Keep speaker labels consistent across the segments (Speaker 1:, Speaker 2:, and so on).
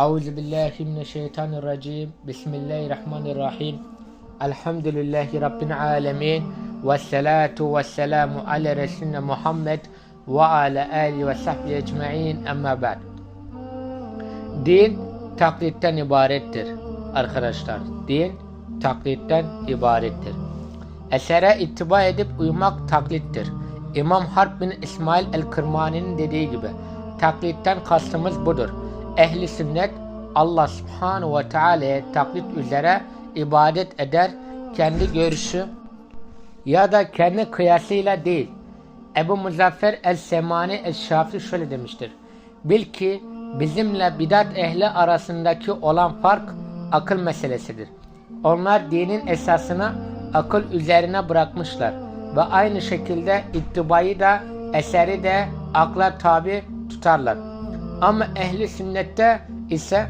Speaker 1: Euzu billahi mineşşeytanirracim. Bismillahirrahmanirrahim. Elhamdülillahi rabbil alamin. Ve salatu ve selamu ala resulina Muhammed ve ala alihi ve sahbihi ecmaîn. Amma ba'd. Din taklitten ibarettir arkadaşlar. Din taklitten ibarettir. Esere ittiba edip uymak taklittir. İmam Harp bin İsmail el-Kırmani'nin dediği gibi taklitten kastımız budur. Ehli sünnet Allah subhanahu ve teala'ya taklit üzere ibadet eder, kendi görüşü ya da kendi kıyasıyla değil. Ebu Muzaffer el-Semani el-Şafi şöyle demiştir. Bil ki bizimle bidat ehli arasındaki olan fark akıl meselesidir. Onlar dinin esasını akıl üzerine bırakmışlar ve aynı şekilde ittibayı da eseri de akla tabi tutarlar. Ama ehli sünnette ise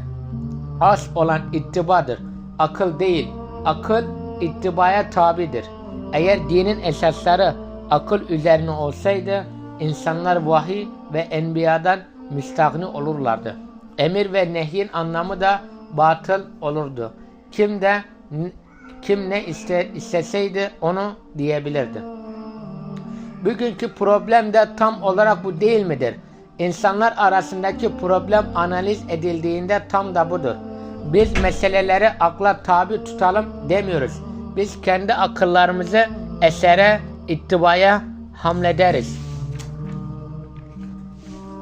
Speaker 1: as olan ittibadır. Akıl değil. Akıl ittibaya tabidir. Eğer dinin esasları akıl üzerine olsaydı insanlar vahiy ve enbiyadan müstahni olurlardı. Emir ve nehyin anlamı da batıl olurdu. Kim de kim ne iste, isteseydi onu diyebilirdi. Bugünkü problem de tam olarak bu değil midir? İnsanlar arasındaki problem analiz edildiğinde tam da budur. Biz meseleleri akla tabi tutalım demiyoruz. Biz kendi akıllarımızı esere, ittibaya hamlederiz.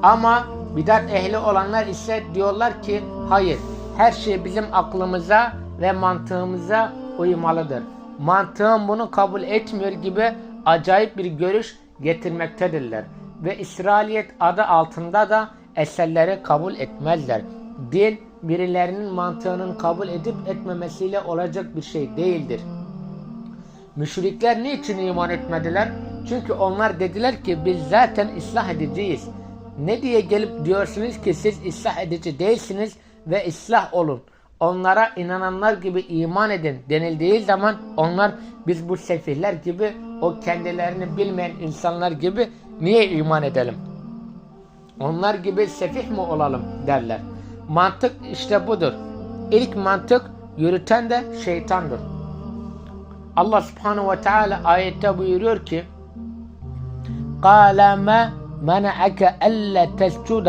Speaker 1: Ama bidat ehli olanlar ise diyorlar ki hayır her şey bizim aklımıza ve mantığımıza uymalıdır. Mantığım bunu kabul etmiyor gibi acayip bir görüş getirmektedirler. Ve İsrailiyet adı altında da eserleri kabul etmezler. Dil birilerinin mantığının kabul edip etmemesiyle olacak bir şey değildir. Müşrikler niçin iman etmediler? Çünkü onlar dediler ki biz zaten ıslah edeceğiz. Ne diye gelip diyorsunuz ki siz ıslah edici değilsiniz ve ıslah olun. Onlara inananlar gibi iman edin denildiği zaman onlar biz bu sefihler gibi o kendilerini bilmeyen insanlar gibi niye iman edelim? Onlar gibi sefih mi olalım derler. Mantık işte budur. İlk mantık yürüten de şeytandır. Allah subhanahu ve teala ayette buyuruyor ki قَالَ مَا مَنَعَكَ أَلَّا تَسْجُدَ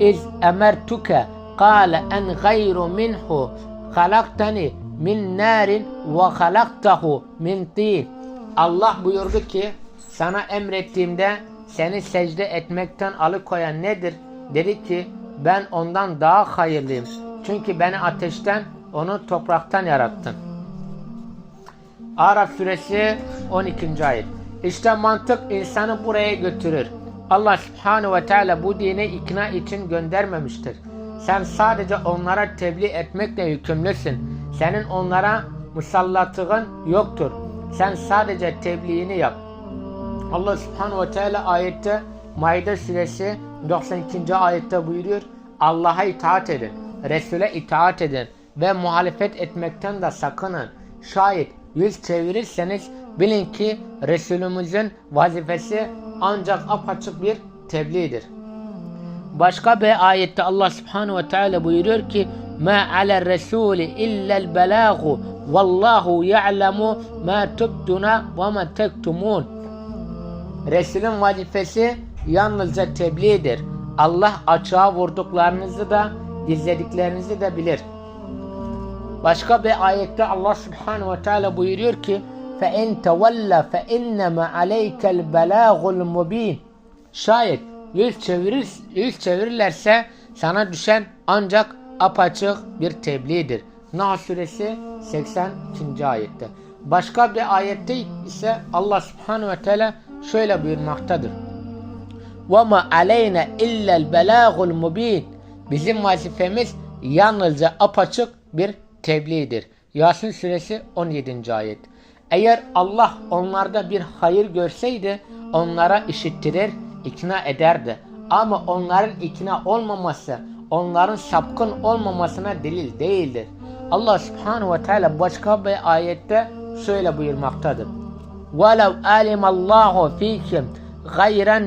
Speaker 1: اِذْ اَمَرْتُكَ قال en gayru minhu halaktani min narin ve halaktahu min tin. Allah buyurdu ki sana emrettiğimde seni secde etmekten alıkoyan nedir? Dedi ki ben ondan daha hayırlıyım. Çünkü beni ateşten onu topraktan yarattın. Araf suresi 12. ayet. İşte mantık insanı buraya götürür. Allah subhanahu ve teala bu dine ikna için göndermemiştir. Sen sadece onlara tebliğ etmekle yükümlüsün. Senin onlara musallatığın yoktur. Sen sadece tebliğini yap. Allah subhanahu ve teala ayette Maide suresi 92. ayette buyuruyor. Allah'a itaat edin. Resul'e itaat edin. Ve muhalefet etmekten de sakının. Şayet yüz çevirirseniz bilin ki Resulümüzün vazifesi ancak apaçık bir tebliğdir. Başka bir ayette Allah Subhanahu ve Teala buyuruyor ki: "Ma ala resuli illa'l belagu vallahu ya'lemu ma tubduna ve ma tektumun." Resulün vazifesi yalnızca tebliğdir. Allah açığa vurduklarınızı da gizlediklerinizi de bilir. Başka bir ayette Allah Subhanahu ve Teala buyuruyor ki: "Fe in tawalla fe innema aleykel belagul mubin." Şayet yüz çevirir, yüz çevirirlerse sana düşen ancak apaçık bir tebliğdir. Nahl suresi 82. ayette. Başka bir ayette ise Allah subhanahu ve teala şöyle buyurmaktadır. وَمَا عَلَيْنَا اِلَّا الْبَلَاغُ الْمُب۪ينَ Bizim vazifemiz yalnızca apaçık bir tebliğdir. Yasin suresi 17. ayet. Eğer Allah onlarda bir hayır görseydi onlara işittirir, ikna ederdi. Ama onların ikna olmaması, onların sapkın olmamasına delil değildir. Allah subhanahu ve teala başka bir ayette şöyle buyurmaktadır. وَلَوْ أَلِمَ اللّٰهُ ف۪يكِمْ غَيْرًا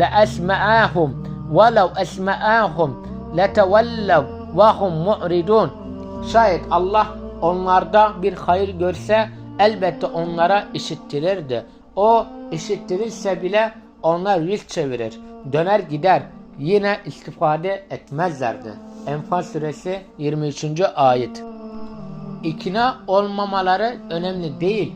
Speaker 1: لَأَسْمَآهُمْ وَلَوْ أَسْمَآهُمْ لَتَوَلَّوْا ve hum mu'ridun. Şayet Allah onlarda bir hayır görse elbette onlara işittirirdi. O işittirirse bile onlar yüz çevirir, döner gider, yine istifade etmezlerdi. Enfal suresi 23. ayet. İkna olmamaları önemli değil.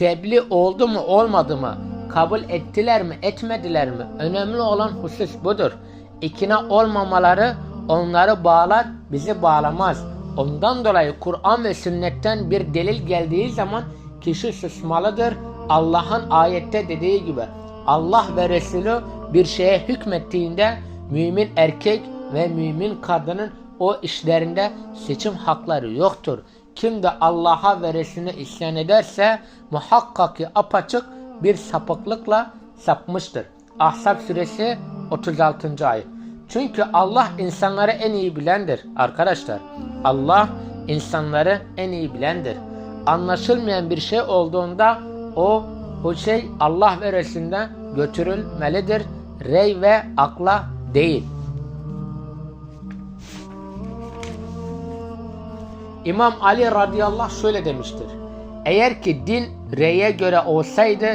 Speaker 1: Tebliğ oldu mu olmadı mı? Kabul ettiler mi etmediler mi? Önemli olan husus budur. İkna olmamaları onları bağlar bizi bağlamaz. Ondan dolayı Kur'an ve sünnetten bir delil geldiği zaman kişi susmalıdır. Allah'ın ayette dediği gibi Allah ve Resulü bir şeye hükmettiğinde mümin erkek ve mümin kadının o işlerinde seçim hakları yoktur. Kim de Allah'a ve Resulüne isyan ederse muhakkak ki apaçık bir sapıklıkla sapmıştır. Ahzab suresi 36. ayet. Çünkü Allah insanları en iyi bilendir arkadaşlar. Allah insanları en iyi bilendir. Anlaşılmayan bir şey olduğunda o o şey Allah ve Resulünden götürülmelidir. Rey ve akla değil. İmam Ali radıyallahu şöyle demiştir. Eğer ki din reye göre olsaydı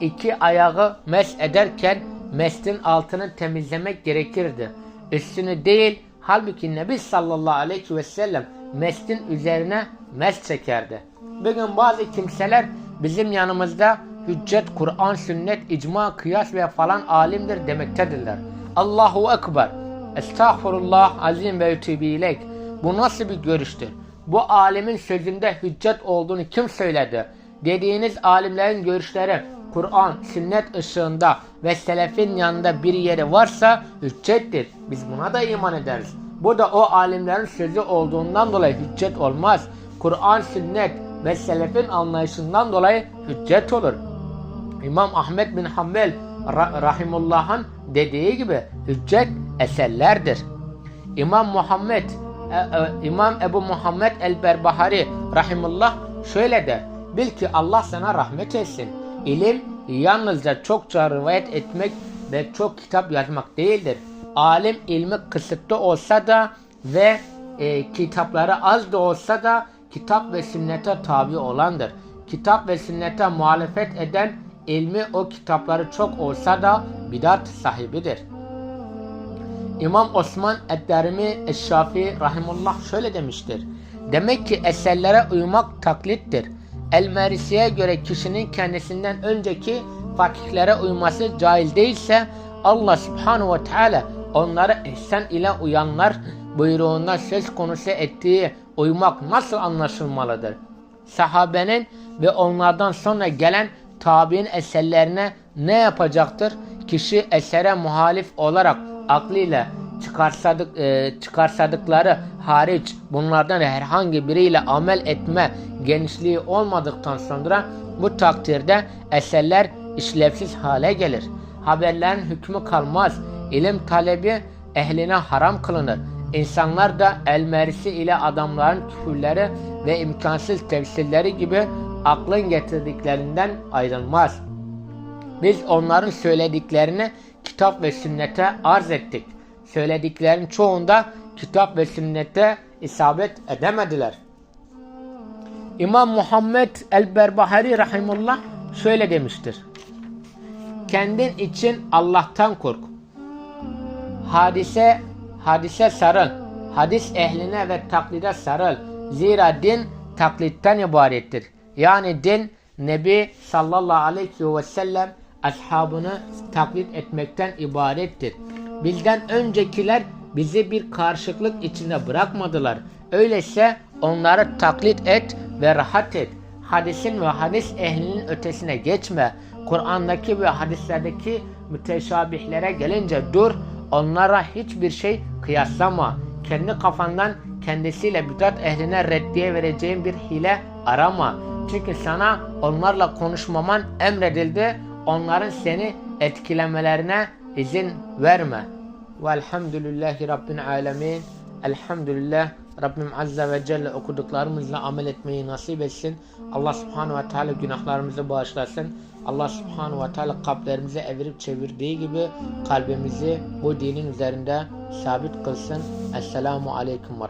Speaker 1: iki ayağı mes ederken mestin altını temizlemek gerekirdi. Üstünü değil halbuki Nebi sallallahu aleyhi ve sellem mestin üzerine mes çekerdi. Bugün bazı kimseler bizim yanımızda hüccet, Kur'an, sünnet, icma, kıyas ve falan alimdir demektedirler. Allahu Ekber. Estağfurullah azim ve ileyk. Bu nasıl bir görüştür? Bu alimin sözünde hüccet olduğunu kim söyledi? Dediğiniz alimlerin görüşleri Kur'an, sünnet ışığında ve selefin yanında bir yeri varsa hüccettir. Biz buna da iman ederiz. Bu da o alimlerin sözü olduğundan dolayı hüccet olmaz. Kur'an, sünnet ve selefin anlayışından dolayı hüccet olur. İmam Ahmet bin Hanbel Rahimullah'ın dediği gibi hüccet eserlerdir. İmam Muhammed İmam Ebu Muhammed el-Berbahari Rahimullah şöyle der. Bil ki Allah sana rahmet etsin. İlim yalnızca çokça rivayet etmek ve çok kitap yazmak değildir. Alim ilmi kısıtlı olsa da ve e, kitapları az da olsa da kitap ve sünnete tabi olandır. Kitap ve sünnete muhalefet eden ilmi o kitapları çok olsa da bidat sahibidir. İmam Osman Edderimi Eşşafi Rahimullah şöyle demiştir. Demek ki eserlere uymak taklittir. El-Merisi'ye göre kişinin kendisinden önceki fakihlere uyması caiz değilse Allah Subhanahu ve Teala onlara ihsan ile uyanlar buyruğunda söz konusu ettiği uymak nasıl anlaşılmalıdır? Sahabenin ve onlardan sonra gelen tabi'in eserlerine ne yapacaktır? Kişi esere muhalif olarak aklıyla çıkarsadık, e, çıkarsadıkları hariç bunlardan herhangi biriyle amel etme genişliği olmadıktan sonra bu takdirde eserler işlevsiz hale gelir. Haberlerin hükmü kalmaz. İlim talebi ehline haram kılınır. İnsanlar da elmerisi ile adamların küfürleri ve imkansız tefsirleri gibi aklın getirdiklerinden ayrılmaz. Biz onların söylediklerini kitap ve sünnete arz ettik. Söylediklerin çoğunda kitap ve sünnete isabet edemediler. İmam Muhammed el-Berbahari rahimullah şöyle demiştir. Kendin için Allah'tan kork. Hadise hadise sarıl. Hadis ehline ve taklide sarıl. Zira din taklitten ibarettir. Yani din Nebi sallallahu aleyhi ve sellem ashabını taklit etmekten ibarettir. Bizden öncekiler bizi bir karşılıklık içinde bırakmadılar. Öyleyse onları taklit et ve rahat et. Hadisin ve hadis ehlinin ötesine geçme. Kur'an'daki ve hadislerdeki müteşabihlere gelince dur, onlara hiçbir şey kıyaslama. Kendi kafandan kendisiyle bidat ehline reddiye vereceğin bir hile arama. Çünkü sana onlarla konuşmaman emredildi. Onların seni etkilemelerine izin verme. Velhamdülillahi Rabbil alemin. Elhamdülillah Rabbim Azze ve Celle okuduklarımızla amel etmeyi nasip etsin. Allah Subhanahu ve Teala günahlarımızı bağışlasın. Allah Subhanahu ve Teala kalplerimizi evirip çevirdiği gibi kalbimizi bu dinin üzerinde sabit kılsın. Esselamu Aleyküm ve